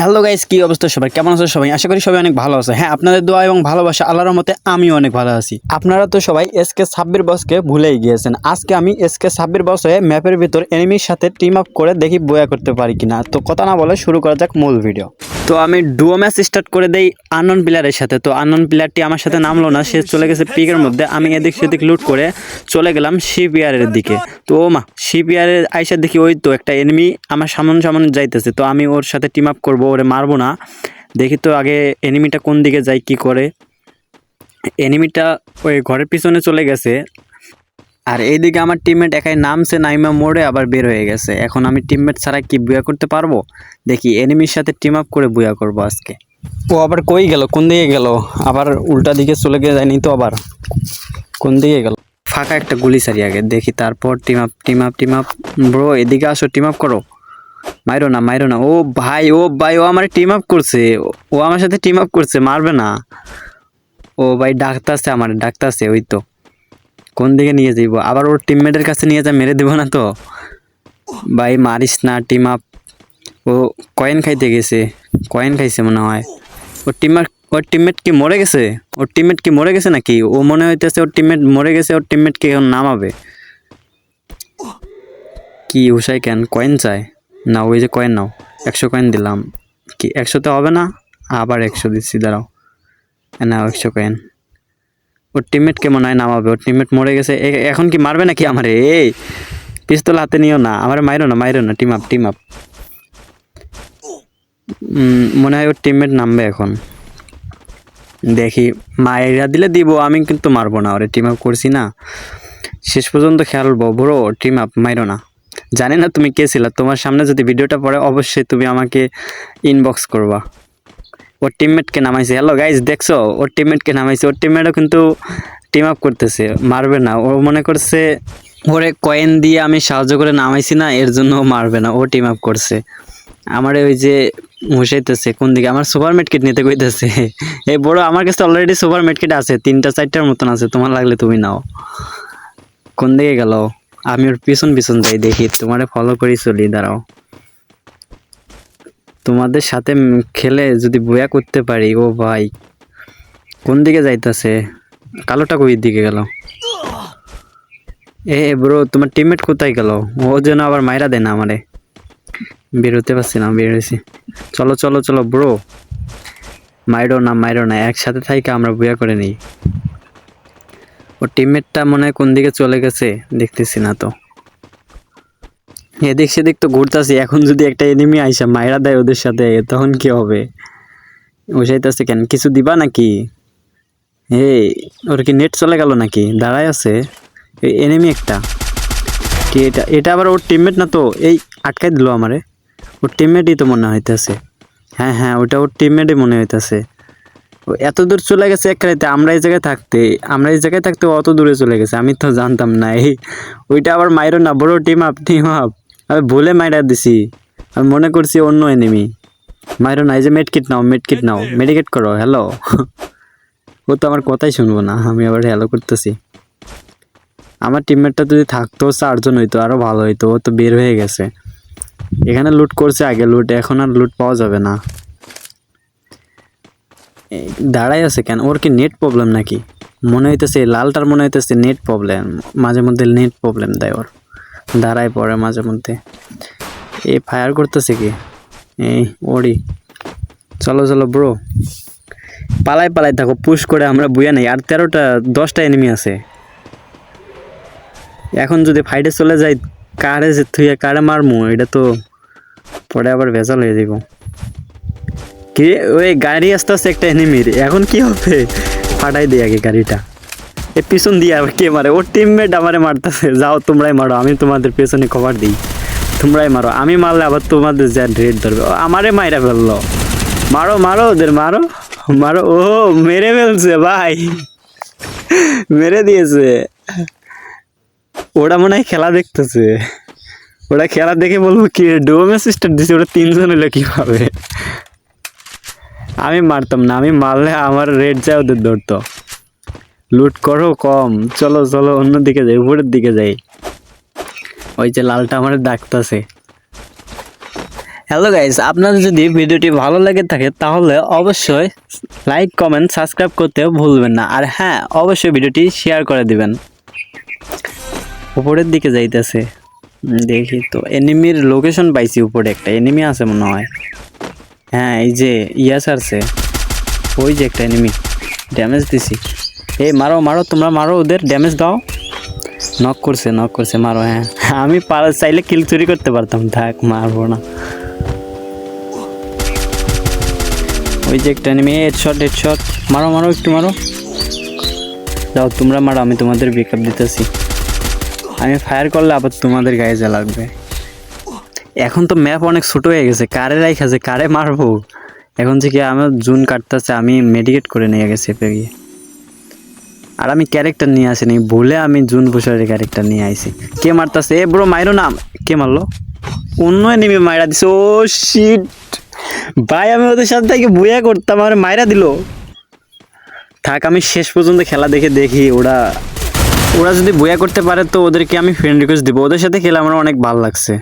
Hello guys কি অবস্থা সবাই? কেমন আছো সবাই? আশা করি সবাই অনেক ভালো আছে। হ্যাঁ আপনাদের দোয়া এবং ভালোবাসা আল্লাহর মতে আমিও অনেক ভালো আছি। আপনারা তো সবাই এস এসকে সাব্বির বসকে ভুলেই গিয়েছেন। আজকে আমি এস কে সাব্বির বস হয়ে ম্যাপের ভিতর এনিমির সাথে টিম আপ করে দেখি বয়া করতে পারি কিনা। তো কথা না বলে শুরু করা যাক মূল ভিডিও তো আমি ডুও ম্যাচ স্টার্ট করে দেই আনন প্লেয়ারের সাথে। তো আনন প্লেয়ারটি আমার সাথে নামলো না, সে চলে গেছে পিকের মধ্যে। আমি এদিক সেদিক লুট করে চলে গেলাম শিপিয়ারের দিকে। তো ও মা শিপিয়ারের আইসা দেখি ওই তো একটা এনিমি আমার সামন সামন যাইতেছে। তো আমি ওর সাথে টিম আপ করব, ওরে মারবো না। দেখি তো আগে এনিমিটা কোন দিকে যায়, কি করে। এনিমিটা ওই ঘরের পিছনে চলে গেছে। আর এইদিকে আমার টিমমেট একাই নামছে, নাইমা মোড়ে আবার বের হয়ে গেছে। এখন আমি টিমমেট ছাড়া কি বুয়া করতে পারব? দেখি এনিমির সাথে টিম আপ করে বুয়া করব আজকে। ও আবার কই গেল? কোন দিকে গেল? আবার উল্টা দিকে চলে গিয়ে যায়নি তো আবার? কোন দিকে গেল? ফাঁকা একটা গুলি সারি আগে। দেখি, তারপর team up team up team up bro, এদিকে আসো টিম আপ করো। মাইরো না মাইরো না। ও ভাই ও ভাই, ও আমার টিম আপ করছে। ও আমার সাথে টিম আপ করছে, মারবে না। ও ভাই, ডাকতাছে আমার, ডাকতাছে, ওই তো। কোন দিকে নিয়ে যাইব? আবার ওর টিমমেটের কাছে নিয়ে যা, মেরে দেবো না তো? ভাই, মারিস না টিম আপ ও কয়েন খাইতে গেছে। কয়েন খাইছে মনে হয়। ওর টিমার ওর টিমমেট কি মরে গেছে? ওর টিমমেট কি মরে গেছে নাকি? ও মনে হইতেছে ওর টিমমেট মরে গেছে, ওর টিমমেটকে এখন নামাবে। কি উষাই কেন? কয়েন চায় না ওই যে কয়েন নাও। একশো কয়েন দিলাম। কি, একশোতে হবে না? আবার একশো দিচ্ছি, দাঁড়াও। না একশো কয়েন ওর টিমমেটকে কেমন হয় নামাবে? ওর টিমমেট মরে গেছে। এখন কি মারবে নাকি আমারে? এই পিস্তল হাতে নিও না। আমার মাইরো না মাইরো না। টিম আপ টিম আপ মনে হয় ওর টিমমেট নামবে এখন। দেখি মায়েরা দিলে দিব, আমি কিন্তু মারবো না। ওরে টিম আপ করছি না। শেষ পর্যন্ত খেলব ব্রো টিম আপ মাইরো না। জানি না তুমি কে ছিলা। তোমার সামনে যদি ভিডিওটা পড়ে, অবশ্যই তুমি আমাকে ইনবক্স করবা। ওর টিমমেটকে নামাইছে। হ্যালো গাইজ দেখছ? ওর টিমমেটকে নামাইছে। ওর টিমমেটও কিন্তু টিম আপ করতেছে। মারবে না। ও মনে করছে, ওরে কয়েন দিয়ে আমি সাহায্য করে নামাইছি না, এর জন্য মারবে না। ও টিম আপ করছে। আমার ওই যে মুসাইতেছে কোন দিকে? আমার সুপার মেডকিট নিতে কইতেছে। এই বড়, আমার কাছে অলরেডি সুপার মেডকিট আছে। তিনটা, চারটার মতন আছে। তোমার লাগলে তুমি নাও। কোন দিকে গেল? আমি ওর পিছন পিছন যাই দেখি। তোমারে ফলো করি, চলি, দাঁড়াও। তোমাদের সাথে খেলে যদি বয়া করতে পারি, ও ভাই। কোন দিকে যাইতাছে? কালোটা কই দিকে গেল? এ ব্রো তোমার টিমমেট কোথায় গেল? ও যেন আবার মাইরা দেয় না আমারে। বেরোতে পারছি না বেরোছি চলো চলো চলো ব্রো মাইরো না মাইরো না, একসাথে থাইকে আমরা বয়া করে নিই। ও টিমমেটটা মনে হয় কোন দিকে চলে গেছে, দেখতেছি না তো। এদিক সেদিক তো ঘুরতাছি, এখন যদি একটা এনিমি আইসা মাইরা দেয় ওদের সাথে, তখন কি হবে? বসাইতেছে কেন? কিছু দিবা নাকি? এই, ওর কি নেট চলে গেল নাকি? দাঁড়ায় আছে। এনিমি একটা। কি এটা? এটা আবার ওর টিমমেট না তো? এই, আটকাই দিল আমারে। ওর টিমমেটই তো মনে হইতেছে। হ্যাঁ হ্যাঁ ওটা ওর টিমমেটই মনে হইতেছে। এত দূর চলে গেছে এক রাইতে আমরা এই জায়গায় থাকতে, আমরা এই জায়গায় থাকতে অত দূরে চলে গেছে, আমি তো জানতাম না। এই, ওইটা আবার মাইরো না, বড় টিম আপ টিম আপ আমি ভুলে মাইরা দিছি। আমি মনে করছি অন্য এনিমি মাইরো না এই যে মেডকিট নাও মেডকিট নাও। মেডিকেট করো হ্যালো ও তো আমার কথাই শুনব না আমি আবার হ্যালো করতেছি। আমার টিমমেটটা যদি থাকতো চারজন হইতো আরও ভালো হইতো ও তো বের হয়ে গেছে। এখানে লুট করছে আগে লুট এখন আর লুট পাওয়া যাবে না। দাঁড়াই আছে কেন? ওর কি নেট প্রবলেম নাকি? মনে হইতেছে লালটার মনে হইতেছে নেট প্রবলেম মাঝে মধ্যে নেট প্রবলেম দেয় ওর। দাঁড়ায় পড়ে মাঝে মধ্যে। এই ফায়ার করতেছে কি? এই ওরি চলো চলো ব্রো পালাই পালাই থাকো পুশ করে আমরা বুয়া নেই। আর তেরোটা, দশটা এনিমি আছে। এখন যদি ফাইটে চলে যাই, কারে যে তুই কারে মারমু, এটা তো পরে আবার ভেজাল হয়ে যাব কি? ওই গাড়ি আসতে আসতে একটা এনিমির এখন কি হবে? ফাটাই দিই আগে গাড়িটা। এ পিছন দিয়ে আবার কে মারে? ওর টিমমেট আমারে মারতেছে। যাও, তোমরাই মারো, আমি তোমাদের পেছনে কভার দিই। তোমরাই মারো। আমি মারলে আবার তোমাদের যা রেড ধরবে। আমারে মাইরা ফেলল। মারো মারো ওদের, মারো মারো। ও, মেরে ফেলছে, ভাই। মেরে দিয়েছে। ওরা মনে হয় খেলা দেখতেছে। ওরা খেলা দেখে বলব কি ডোমে সিস্টার দিছে, ওরা তিনজন হলো কীভাবে? আমি মারতাম না, আমি মারলে আমার রেড যায় ওদের ধরতো। লুট করো কম। চলো চলো, অন্যদিকে যাই, উপরের দিকে যাই। ওই যে লালটা আমার ডাকতেছে। হ্যালো গাইস আপনাদের যদি ভিডিওটি ভালো লেগে থাকে, তাহলে অবশ্যই লাইক কমেন্ট সাবস্ক্রাইব করতে ভুলবেন না। আর হ্যাঁ অবশ্যই ভিডিওটি শেয়ার করে দিবেন। উপরের দিকে যাইতেছে। দেখি তো এনিমির লোকেশন পাইছি উপরে একটা। এনিমি আছে মনে হয়। হ্যাঁ এই যে ইয়াস আছে ওই যে একটা এনিমি ড্যামেজ দিছি। এই মারো মারো, তোমরা মারো, ওদের ড্যামেজ দাও। নক করছে নক করছে, মারো হ্যাঁ। আমি চাইলে কিল চুরি করতে পারতাম। থাক, মারবো না। ওই যে একটা এনিমি হেডশট হেডশট মারো মারো, একটু মারো। যাও, তোমরা মারো, আমি তোমাদের ব্যাকআপ দিতেছি। আমি ফায়ার করলে আবার তোমাদের গায়ে যা লাগবে। এখন তো ম্যাপ অনেক ছোট হয়ে গেছে। কারে রাইখাছে কারে মারবো? এখন থেকে আমার জুন কাটতেছে, আমি মেডিকেট করে নিয়ে গেছি পেয়ে আর আমি ক্যারেক্টার নিয়ে আসিনি, ভুলে আমি জুন বছরের ক্যারেক্টার নিয়ে আইছি। কে মারতাছে? এ ব্রো মাইরো না কে মারলো? অন্য এনিমি মাইরা দিছে। ও শিট ভাই, আমি ওদের সাথে থেকে বুয়া করতাম, আর মাইরা দিল। থাক, আমি শেষ পর্যন্ত খেলা দেখে দেখি, ওরা ওরা যদি বয়া করতে পারে তো ওদেরকে আমি ফ্রেন্ড রিকোয়েস্ট দিব। ওদের সাথে খেলে আমার অনেক ভালো লাগছে।